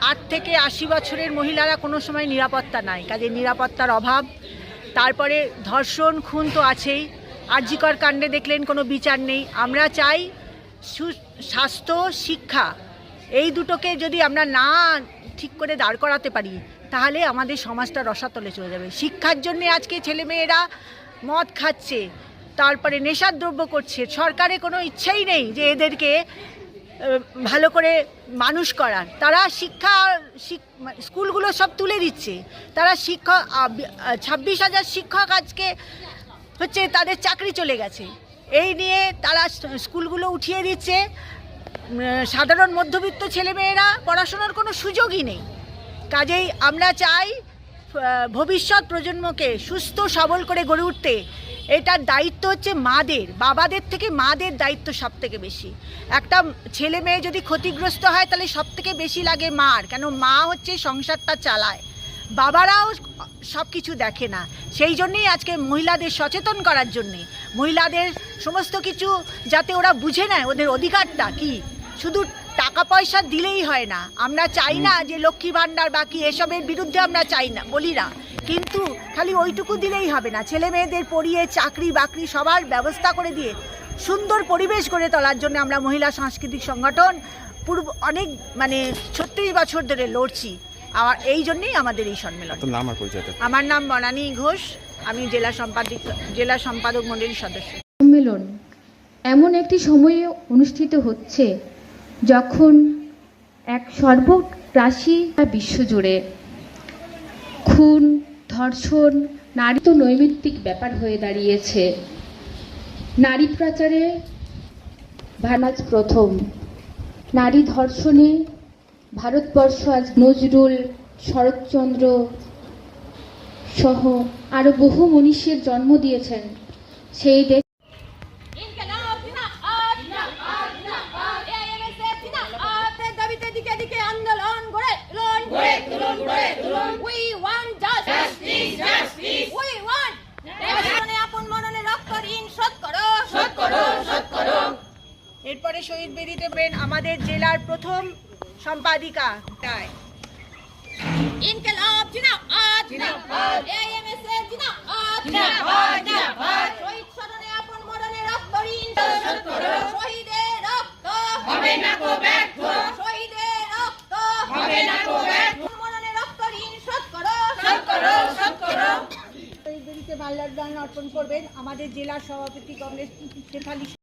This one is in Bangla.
আট থেকে আশি বছরের মহিলারা কোনো সময় নিরাপত্তা নাই, কাজে নিরাপত্তার অভাব। তারপরে ধর্ষণ, খুন তো আছেই। আর্যিকর কাণ্ডে দেখলেন কোনো বিচার নেই। আমরা চাই সু- স্বাস্থ্য, শিক্ষা, এই দুটোকে যদি আমরা না ঠিক করে দাঁড় করাতে পারি, তাহলে আমাদের সমাজটা রসাতলে চলে যাবে। শিক্ষার জন্য আজকে ছেলেমেয়েরা মদ খাচ্ছে, তারপরে নেশার দ্রব্য করছে। সরকারের কোনো ইচ্ছাই নেই যে এদেরকে ভালো করে মানুষ করার। তারা শিক্ষা, শিক- স্কুলগুলো সব তুলে দিচ্ছে। তারা শিক্ষক ছাব্বিশ হাজার শিক্ষক আজকে হচ্ছে তাদের চাকরি চলে গেছে। এই নিয়ে তারা স্কুলগুলো উঠিয়ে দিচ্ছে। সাধারণ মধ্যবিত্ত ছেলেমেয়েরা পড়াশোনার কোনো সুযোগই নেই। কাজেই আমরা চাই ভবিষ্যৎ প্রজন্মকে সুস্থ, সবল করে গড়ে উঠতে। এটার দায়িত্ব হচ্ছে মাদের বাবাদের থেকে মাদের দায়িত্ব সব থেকে বেশি। একটা ছেলে মেয়ে যদি ক্ষতিগ্রস্ত হয় তাহলে সব থেকে বেশি লাগে মার কেন মা হচ্ছে সংসারটা চালায়। বাবারাও সব কিছু দেখে না। সেই জন্যেই আজকে মহিলাদের সচেতন করার জন্যে মহিলাদের সমস্ত কিছু যাতে ওরা বুঝে নেয় ওদের অধিকারটা কি। শুধু টাকা পয়সা দিলেই হয় না আমরা চাই না যে লক্ষ্মী ভাণ্ডার বাকি এসবের বিরুদ্ধে আমরা চাই না বলি না। কিন্তু খালি ওইটুকু দিলেই হবে না। ছেলে মেয়েদের পড়িয়ে চাকরি বাকরি সবার ব্যবস্থা করে দিয়ে সুন্দর পরিবেশ গড়ে তোলার জন্য আমরা মহিলা সাংস্কৃতিক সংগঠন পূর্ব অনেক মানে ছত্রিশ বছর ধরে লড়ছি। আর এই জন্যেই আমাদের এই সম্মেলন। আমার নাম বনানী ঘোষ আমি জেলা সম্পাদিক জেলা সম্পাদক মন্ডলীর সদস্য। সম্মেলন এমন একটি সময়ে অনুষ্ঠিত হচ্ছে যখন এক সর্বগ্রাসী বিশ্বজুড়ে খুন ধর্ষণ নারী তো নৈমিত্তিক ব্যাপার হয়ে দাঁড়িয়েছে নারী প্রচারে ভানাজ প্রথম নারী ধর্ষণে ভারতবর্ষ আজ নজরুল শরৎচন্দ্র সহ আরও বহু মনীষীর জন্ম দিয়েছেন সেই দেশ আন্দোলন এরপরে শহীদ বেদি দেবেন আমাদের জেলার প্রথম সম্পাদিকা তাই। ইনকালাব জিন্দাবাদ জিন্দাবাদ। জিন্দাবাদ জিন্দাবাদ জিন্দাবাদ। শহীদ স্মরণে আপন মরণে রক্ত ঋণ। শোধ করো শহীদের রক্ত হবে না কো ব্যর্থ। শহীদের রক্ত হবে না কো ব্যর্থ। মরণে রক্ত ঋণ শোধ করো শোধ করো শোধ করো। শহীদ বেদিতে মাল্যার্পণ অর্পণ করবেন আমাদের জেলার সভাপতি কংগ্রেস শেফালি।